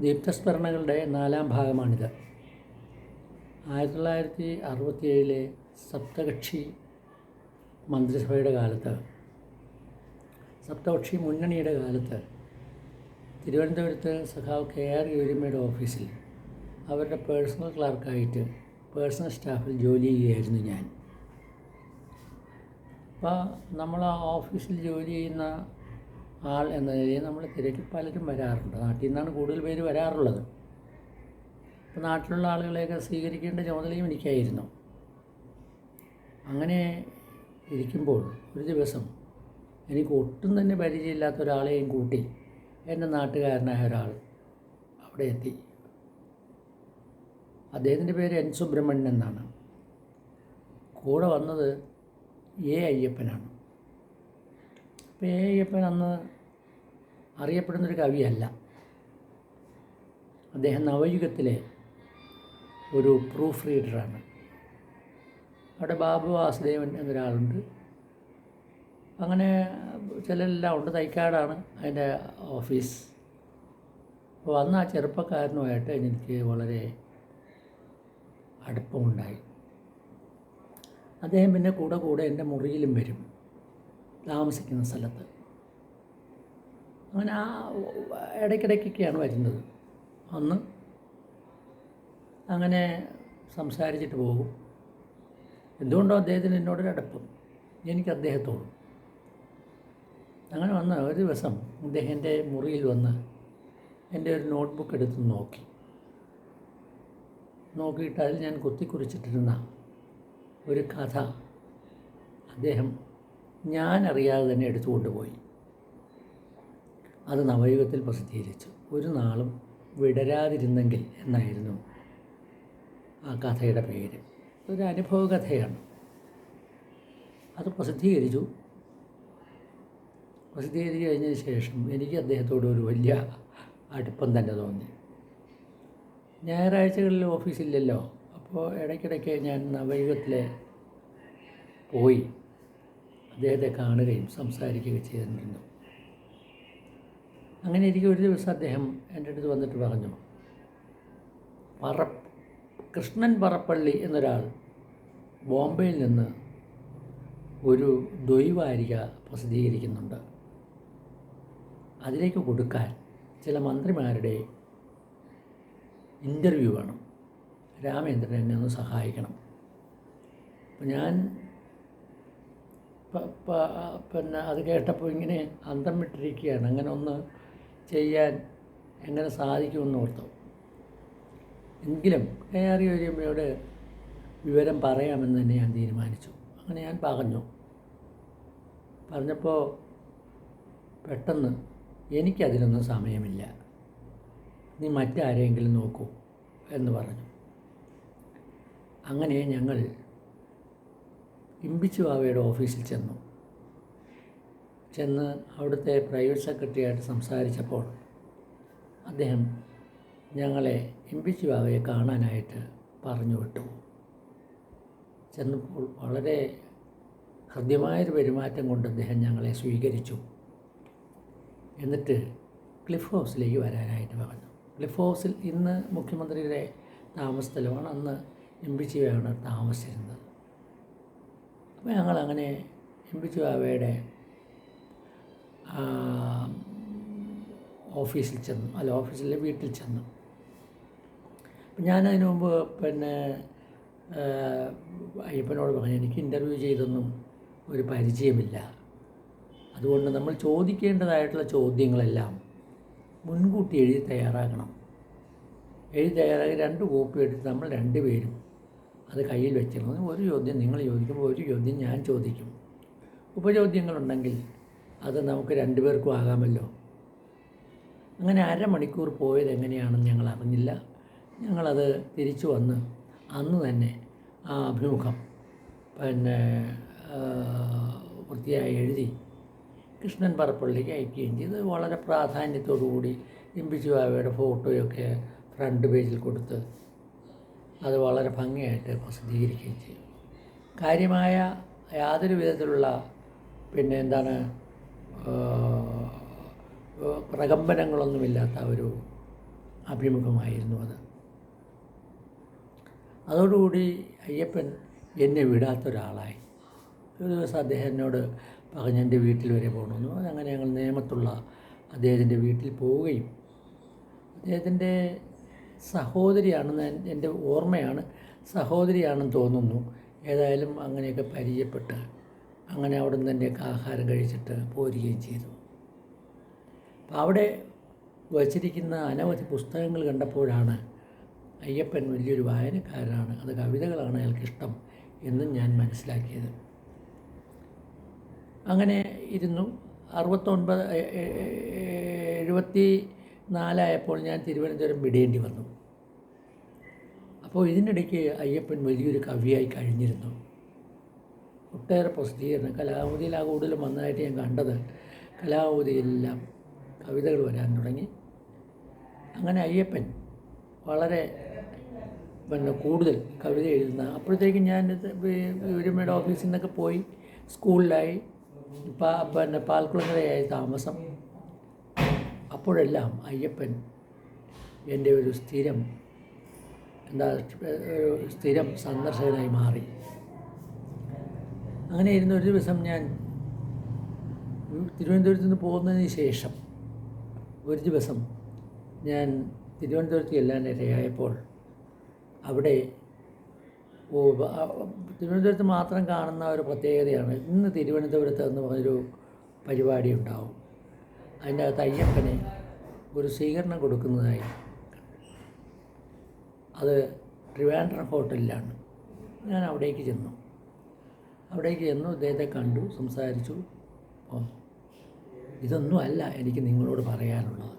ദീപ്തസ്മരണകളുടെ നാലാം ഭാഗമാണിത്. ആയിരത്തി തൊള്ളായിരത്തി അറുപത്തിയേഴിലെ സപ്തകക്ഷി മന്ത്രിസഭയുടെ കാലത്ത് സപ്തകക്ഷി മുന്നണിയുടെ കാലത്ത് തിരുവനന്തപുരത്ത് സഖാവ് കെ ആർ ഗൗരിയമ്മയുടെ ഓഫീസിൽ അവരുടെ പേഴ്സണൽ ക്ലാർക്കായിട്ട് പേഴ്സണൽ സ്റ്റാഫിൽ ജോലി ചെയ്യുകയായിരുന്നു ഞാൻ. അപ്പോൾ നമ്മൾ ആ ഓഫീസിൽ ജോലി ചെയ്യുന്ന ആൾ എന്ന നിലയിൽ നമ്മൾ തിരക്കി പലരും വരാറുണ്ട്. നാട്ടിൽ നിന്നാണ് കൂടുതൽ പേര് വരാറുള്ളത്. അപ്പോൾ നാട്ടിലുള്ള ആളുകളെയൊക്കെ സ്വീകരിക്കേണ്ട ചുമതലയും എനിക്കായിരുന്നു. അങ്ങനെ ഇരിക്കുമ്പോൾ ഒരു ദിവസം എനിക്ക് ഒട്ടും തന്നെ പരിചയമില്ലാത്ത ഒരാളെയും കൂട്ടി എന്റെ നാട്ടുകാരനായ ഒരാൾ അവിടെ എത്തി. അദ്ദേഹത്തിന്റെ പേര് എൻ സുബ്രഹ്മണ്യൻ എന്നാണ്. കൂടെ വന്നത് എ അയ്യപ്പനാണ്. അപ്പോൾ എ അയ്യപ്പൻ അന്ന് അറിയപ്പെടുന്നൊരു കവിയല്ല. അദ്ദേഹം നവയുഗത്തിലെ ഒരു പ്രൂഫ് റീഡറാണ് അവിടെ ബാബു വാസുദേവൻ എന്നൊരാളുണ്ട്. അങ്ങനെ ചിലരെല്ലാം ഉണ്ട്. തൈക്കാടാണ് അതിന്റെ ഓഫീസ് അപ്പോൾ വന്ന ആ ചെറുപ്പക്കാരനുമായിട്ട് എനിക്ക് വളരെ അടുപ്പമുണ്ടായി. അദ്ദേഹം പിന്നെ കൂടെ കൂടെ എന്റെ മുറിയിലും വരും താമസിക്കുന്ന സ്ഥലത്ത്. അങ്ങനെ ആ ഇടയ്ക്കിടയ്ക്കൊക്കെയാണ് വരുന്നത്. അന്ന് അങ്ങനെ സംസാരിച്ചിട്ട് പോകും. എന്തുകൊണ്ടോ അദ്ദേഹത്തിന് എന്നോടൊരു അടുപ്പം. എനിക്ക് അദ്ദേഹത്തോടും. അങ്ങനെ വന്ന ഒരു ദിവസം അദ്ദേഹം എന്റെ മുറിയിൽ വന്ന് എന്റെ ഒരു നോട്ട്ബുക്ക് എടുത്ത് നോക്കി. നോക്കിയിട്ട് അതിൽ ഞാൻ കുത്തിക്കുറിച്ചിട്ടിരുന്ന ഒരു കഥ അദ്ദേഹം ഞാൻ അറിയാതെ തന്നെ എടുത്തുകൊണ്ട് പോയി. അത് നവയുഗത്തിൽ പ്രസിദ്ധീകരിച്ചു. ഒരു നാളും വിടരാതിരുന്നെങ്കിൽ എന്നായിരുന്നു ആ കഥയുടെ പേര്. ഒരു അനുഭവ കഥയാണ്. അത് പ്രസിദ്ധീകരിച്ചു. പ്രസിദ്ധീകരിച്ച് കഴിഞ്ഞതിന് ശേഷം എനിക്ക് അദ്ദേഹത്തോട് ഒരു വലിയ അടുപ്പം തന്നെ തോന്നി. ഞായറാഴ്ചകളിൽ ഓഫീസില്ലല്ലോ അപ്പോൾ ഇടയ്ക്കിടയ്ക്ക് ഞാൻ നവയുഗത്തിലെ പോയി. അദ്ദേഹത്തെ കാണുകയും സംസാരിക്കുകയും ചെയ്തിരുന്നു. അങ്ങനെ ഇരിക്കും ഒരു ദിവസം അദ്ദേഹം എന്റെ അടുത്ത് വന്നിട്ട് പറഞ്ഞു പറ കൃഷ്ണൻ പറപ്പള്ളി എന്നൊരാൾ ബോംബെയിൽ നിന്ന് ഒരു ദ്വൈവാരിക പ്രസിദ്ധീകരിക്കുന്നുണ്ട്. അതിലേക്ക് കൊടുക്കാൻ ചില മന്ത്രിമാരുടെ ഇന്റർവ്യൂ വേണം. രാമേന്ദ്രൻ എന്നെ ഒന്ന് സഹായിക്കണം. അപ്പം ഞാൻ പിന്നെ അത് കേട്ടപ്പോൾ ഇങ്ങനെ അന്തം വിട്ടിരിക്കുകയാണ്. അങ്ങനെ ഒന്ന് ചെയ്യാൻ എങ്ങനെ സാധിക്കുമെന്ന് ഓർത്തു? എങ്കിലും കയറി ആർ വിവരം പറയാമെന്ന് തന്നെ ഞാൻ തീരുമാനിച്ചു. അങ്ങനെ ഞാൻ പറഞ്ഞു. പറഞ്ഞപ്പോൾ പെട്ടെന്ന് എനിക്കതിനൊന്നും സമയമില്ല. നീ മറ്റാരെങ്കിലും നോക്കൂ എന്ന് പറഞ്ഞു. അങ്ങനെ ഞങ്ങൾ ഇമ്പിച്ചു ബാവയുടെ ഓഫീസിൽ ചെന്നു. ചെന്ന് അവിടുത്തെ പ്രൈവറ്റ് സെക്രട്ടറിയായിട്ട് സംസാരിച്ചപ്പോൾ അദ്ദേഹം ഞങ്ങളെ ഇമ്പിച്ചു ബാബയെ കാണാനായിട്ട് പറഞ്ഞു വിട്ടു. ചെന്നപ്പോൾ വളരെ ഹൃദ്യമായൊരു പെരുമാറ്റം കൊണ്ട് അദ്ദേഹം ഞങ്ങളെ സ്വീകരിച്ചു. എന്നിട്ട് ക്ലിഫ് ഹൗസിലേക്ക് വരാനായിട്ട് പറഞ്ഞു. ക്ലിഫ് ഹൗസിൽ ഇന്ന് മുഖ്യമന്ത്രിയുടെ താമസ സ്ഥലമാണ് അന്ന് എംപിച്ചിയാണ് താമസിച്ചിരുന്നത്. അപ്പോൾ ഞങ്ങളങ്ങനെ എംപിച്ചി ബാവയുടെ ഓഫീസിൽ ചെന്നു. അല്ല ഓഫീസിലെ വീട്ടിൽ ചെന്നു. ഞാനതിന് മുമ്പ് പിന്നെ അയ്യപ്പനോട് പറഞ്ഞു എനിക്ക് ഇന്റർവ്യൂ ചെയ്തൊന്നും ഒരു പരിചയമില്ല. അതുകൊണ്ട് നമ്മൾ ചോദിക്കേണ്ടതായിട്ടുള്ള ചോദ്യങ്ങളെല്ലാം മുൻകൂട്ടി എഴുതി തയ്യാറാക്കണം. എഴുതി തയ്യാറാക്കി രണ്ട് കോപ്പി എടുത്ത് നമ്മൾ രണ്ട് പേരും അത് കയ്യിൽ വെച്ചിരുന്നു. ഒരു ചോദ്യം നിങ്ങൾ ചോദിക്കുമ്പോൾ ഒരു ചോദ്യം ഞാൻ ചോദിക്കും. ഉപചോദ്യങ്ങളുണ്ടെങ്കിൽ അത് നമുക്ക് രണ്ടുപേർക്കും ആകാമല്ലോ. അങ്ങനെ അരമണിക്കൂർ പോയത് എങ്ങനെയാണെന്ന് ഞങ്ങൾ അറിഞ്ഞില്ല. ഞങ്ങളത് തിരിച്ചു വന്ന് അന്ന് തന്നെ ആ അഭിമുഖം പിന്നെ വൃത്തിയായി എഴുതി കൃഷ്ണൻ പറപ്പള്ളിക്ക് അയക്കുകയും ചെയ്ത്. വളരെ പ്രാധാന്യത്തോടു കൂടി ഇമ്പിച്ചു ബാവയുടെ ഫോട്ടോയൊക്കെ ഫ്രണ്ട് പേജിൽ കൊടുത്ത് അത് വളരെ ഭംഗിയായിട്ട് പ്രസിദ്ധീകരിക്കുകയും ചെയ്തു. കാര്യമായ യാതൊരു വിധത്തിലുള്ള പിന്നെ എന്താണ് പ്രകമ്പനങ്ങളൊന്നുമില്ലാത്ത ഒരു അഭിമുഖമായിരുന്നു അത്. അതോടുകൂടി അയ്യപ്പൻ എന്നെ വിടാത്തൊരാളായി. ഒരു ദിവസം അദ്ദേഹം എന്നോട് പറഞ്ഞ് എന്റെ വീട്ടിൽ വരെ പോകണമെന്ന്. അങ്ങനെ ഞങ്ങൾ നിയമത്തുള്ള അദ്ദേഹത്തിന്റെ വീട്ടിൽ പോവുകയും അദ്ദേഹത്തിന്റെ സഹോദരിയാണെന്ന് എൻ- എന്റെ ഓർമ്മയാണ് സഹോദരിയാണെന്ന് തോന്നുന്നു. ഏതായാലും അങ്ങനെയൊക്കെ പരിചയപ്പെട്ട് അങ്ങനെ അവിടെ നിന്ന് തന്നെയൊക്കെ ആഹാരം കഴിച്ചിട്ട് പോരുകയും ചെയ്തു. അപ്പോൾ അവിടെ വച്ചിരിക്കുന്ന അനവധി പുസ്തകങ്ങൾ കണ്ടപ്പോഴാണ് അയ്യപ്പൻ വലിയൊരു വായനക്കാരനാണ്. അത് കവിതകളാണ് അയാൾക്കിഷ്ടം എന്നും ഞാൻ മനസ്സിലാക്കിയത്. അങ്ങനെ ഇരുന്നു. അറുപത്തൊൻപത് എഴുപത്തി നാലായപ്പോൾ ഞാൻ തിരുവനന്തപുരം വിടേണ്ടി വന്നു. അപ്പോൾ ഇതിനിടയ്ക്ക് അയ്യപ്പൻ വലിയൊരു കവിയായി കഴിഞ്ഞിരുന്നു. ഒട്ടേറെ പ്രസിദ്ധീകരണം കലാമതിയിലാണ് കൂടുതലും വന്നതായിട്ട് ഞാൻ കണ്ടത് കലാമതിയിലെല്ലാം കവിതകൾ വരാൻ തുടങ്ങി. അങ്ങനെ അയ്യപ്പൻ വളരെ പിന്നെ കൂടുതൽ കവിത എഴുതുന്ന അപ്പോഴത്തേക്കും ഞാൻ വി- ഓഫീസിൽ നിന്നൊക്കെ പോയി സ്കൂളിലായി. പാ പിന്നെ പാൽക്കുളങ്ങരയായി താമസം. അപ്പോഴെല്ലാം അയ്യപ്പൻ എന്റെ ഒരു സ്ഥിരം എന്താ ഒരു സ്ഥിരം സന്ദർശകനായി മാറി. അങ്ങനെ ഇരുന്ന ഒരു ദിവസം ഞാൻ തിരുവനന്തപുരത്ത് നിന്ന് പോകുന്നതിന് ശേഷം ഒരു ദിവസം ഞാൻ തിരുവനന്തപുരത്ത് ചെല്ലാൻ ഇടയായപ്പോൾ അവിടെ തിരുവനന്തപുരത്ത് മാത്രം കാണുന്ന ഒരു പ്രത്യേകതയാണ് ഇന്ന് തിരുവനന്തപുരത്ത് എന്ന് പറഞ്ഞൊരു പരിപാടി ഉണ്ടാവും. അതിന്റെ അകത്ത് അയ്യപ്പനെ ഒരു സ്വീകരണം കൊടുക്കുന്നതായി. അത് ട്രിവാൻഡ്രം ഹോട്ടലിലാണ്. ഞാൻ അവിടേക്ക് ചെന്നു. അവിടേക്ക് ചെന്നു ഇദ്ദേഹത്തെ കണ്ടു സംസാരിച്ചു. ഓ ഇതൊന്നും അല്ല എനിക്ക് നിങ്ങളോട് പറയാനുള്ളത്.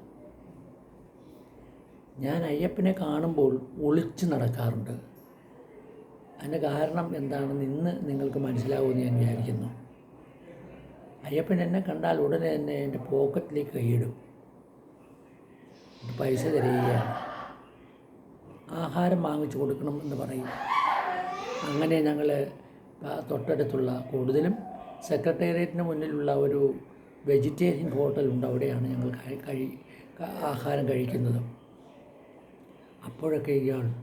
ഞാൻ അയ്യപ്പനെ കാണുമ്പോൾ ഒളിച്ചു നടക്കാറുണ്ട്. അതിന്റെ കാരണം എന്താണെന്ന് ഇന്ന് നിങ്ങൾക്ക് മനസ്സിലാവുമെന്ന് ഞാൻ വിചാരിക്കുന്നു. അയ്യപ്പൻ എന്നെ കണ്ടാൽ ഉടനെ തന്നെ എന്റെ പോക്കറ്റിലേക്ക് കൈയിടും. പൈസ തരികയാണ്. ആഹാരം വാങ്ങിച്ചു കൊടുക്കണം എന്ന് പറയും. അങ്ങനെ ഞങ്ങൾ തൊട്ടടുത്തുള്ള കൂടുതലും സെക്രട്ടേറിയറ്റിന് മുന്നിലുള്ള ഒരു വെജിറ്റേറിയൻ ഹോട്ടലുണ്ട് അവിടെയാണ് ഞങ്ങൾ കഴി- ആഹാരം കഴിക്കുന്നത്. അപ്പോഴൊക്കെ ഇയാൾ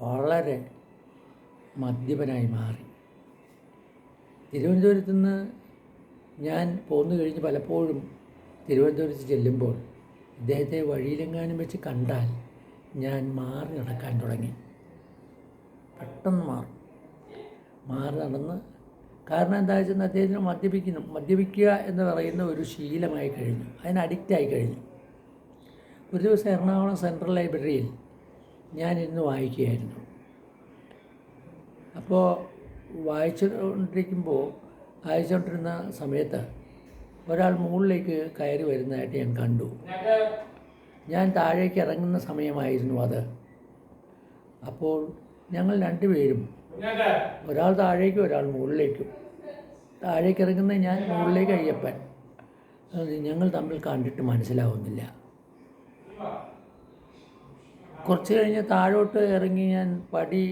വളരെ മദ്യപനായി മാറി. തിരുവനന്തപുരത്ത് നിന്ന് ഞാൻ പോന്നു കഴിഞ്ഞ് പലപ്പോഴും തിരുവനന്തപുരത്ത് ചെല്ലുമ്പോൾ ഇദ്ദേഹത്തെ വഴിയിലെങ്ങാനും വെച്ച് കണ്ടാൽ ഞാൻ മാറി നടക്കാൻ തുടങ്ങി. പെട്ടെന്ന് മാറും. മാറി നടന്ന്. കാരണം എന്താ വെച്ചാൽ അദ്ദേഹത്തിന് മദ്യപിക്കുന്നു മദ്യപിക്കുക എന്ന് പറയുന്ന ഒരു ശീലമായി കഴിഞ്ഞു. അതിന് അഡിക്റ്റായി കഴിഞ്ഞു. ഒരു ദിവസം എറണാകുളം സെൻട്രൽ ലൈബ്രറിയിൽ ഞാൻ ഞാനിരുന്ന് വായിക്കുകയായിരുന്നു. അപ്പോൾ വായിച്ചുകൊണ്ടിരിക്കുമ്പോൾ വായിച്ചുകൊണ്ടിരുന്ന സമയത്ത് ഒരാൾ മുകളിലേക്ക് കയറി വരുന്നതായിട്ട് ഞാൻ കണ്ടു. ഞാൻ താഴേക്ക് ഇറങ്ങുന്ന സമയമായിരുന്നു അത്. അപ്പോൾ ഞങ്ങൾ രണ്ടുപേരും ഒരാൾ താഴേക്കും ഒരാൾ മുകളിലേക്കും. താഴേക്ക് ഇറങ്ങുന്ന ഞാൻ മുകളിലേക്ക് അയ്യപ്പൻ. ഞങ്ങൾ തമ്മിൽ കണ്ടിട്ട് മനസ്സിലാവുന്നില്ല. കുറച്ച് കഴിഞ്ഞ് താഴോട്ട് ഇറങ്ങി ഞാൻ പടി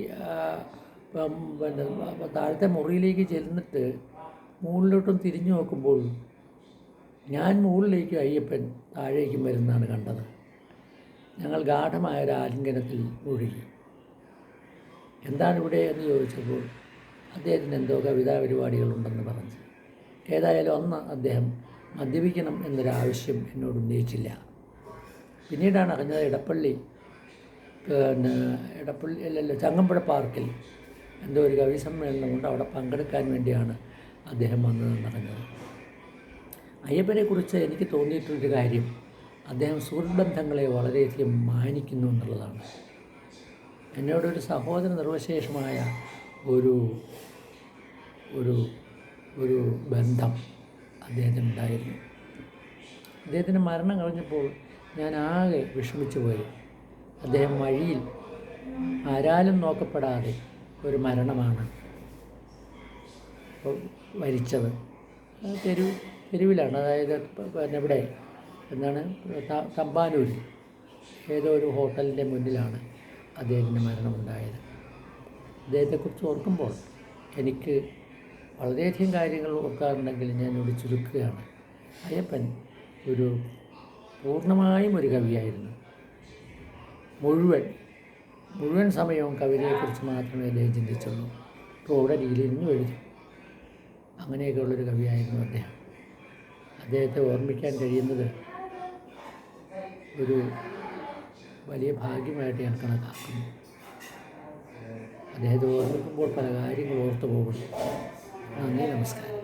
പിന്നെ താഴത്തെ മുറിയിലേക്ക് ചെന്നിട്ട് മുകളിലോട്ടും തിരിഞ്ഞു നോക്കുമ്പോൾ ഞാൻ മുകളിലേക്കും അയ്യപ്പൻ താഴേക്കും വരുന്നതാണ് കണ്ടത്. ഞങ്ങൾ ഗാഠമായ ഒരു ആലിംഗനത്തിൽ ഒഴുകി എന്താണ് ഇവിടെ എന്ന് ചോദിച്ചപ്പോൾ അദ്ദേഹത്തിന് എന്തോ കവിതാ പരിപാടികളുണ്ടെന്ന് പറഞ്ഞു. ഏതായാലും അന്ന് അദ്ദേഹം മദ്യപിക്കണം എന്നൊരാവശ്യം എന്നോട് ഉന്നയിച്ചില്ല. പിന്നീടാണ് അറിഞ്ഞത് ഇടപ്പള്ളി പിന്നെ ഇടപ്പള്ളി അല്ലല്ലോ ചങ്ങമ്പുഴ പാർക്കിൽ എന്തോ ഒരു കവി സമ്മേളനമുണ്ട് അവിടെ പങ്കെടുക്കാൻ വേണ്ടിയാണ് അദ്ദേഹം വന്നതെന്ന് അറിഞ്ഞത്. അയ്യപ്പനെക്കുറിച്ച് എനിക്ക് തോന്നിയിട്ടുള്ളൊരു കാര്യം അദ്ദേഹം സുഹൃത്ത് ബന്ധങ്ങളെ വളരെയധികം മാനിക്കുന്നു എന്നുള്ളതാണ്. എന്നോടൊരു സഹോദര നിർവശേഷമായ ഒരു ഒരു ഒരു ബന്ധം അദ്ദേഹത്തിനുണ്ടായിരുന്നു. അദ്ദേഹത്തിന്റെ മരണം കഴിഞ്ഞപ്പോൾ ഞാൻ ആകെ വിഷമിച്ചു പോയി. അദ്ദേഹം വഴിയിൽ ആരാലും നോക്കപ്പെടാതെ ഒരു മരണമാണ് മരിച്ചത്. തെരു തെരുവിലാണ്. അതായത് പിന്നെ ഇവിടെ എന്താണ്? തമ്പാനൂരിൽ. ഏതോ ഒരു ഹോട്ടലിന്റെ മുന്നിലാണ്. അദ്ദേഹത്തിന്റെ മരണമുണ്ടായത്. അദ്ദേഹത്തെക്കുറിച്ച് ഓർക്കുമ്പോൾ എനിക്ക് വളരെയധികം കാര്യങ്ങൾ ഓർക്കാറുണ്ടെങ്കിൽ ഞാൻ ഇവിടെ ചുരുക്കുകയാണ്. അയ്യപ്പൻ ഒരു പൂർണമായും ഒരു കവിയായിരുന്നു. മുഴുവൻ മുഴുവൻ സമയവും കവിതയെക്കുറിച്ച് മാത്രമേ അദ്ദേഹം ചിന്തിച്ചുള്ളൂ. റോഡ് രീതിയിലിരുന്നു എഴുതി. അങ്ങനെയൊക്കെയുള്ളൊരു കവിയായിരുന്നു അദ്ദേഹം. അദ്ദേഹത്തെ ഓർമ്മിക്കാൻ കഴിയുന്നത് ഒരു വലിയ ഭാഗ്യമായിട്ട് ഞാൻ കണക്കാക്കുന്നു. അദ്ദേഹത്തെ ഓർമ്മിക്കുമ്പോൾ പല കാര്യങ്ങൾ ഓർത്തു പോകുന്നു. നന്ദി നമസ്കാരം.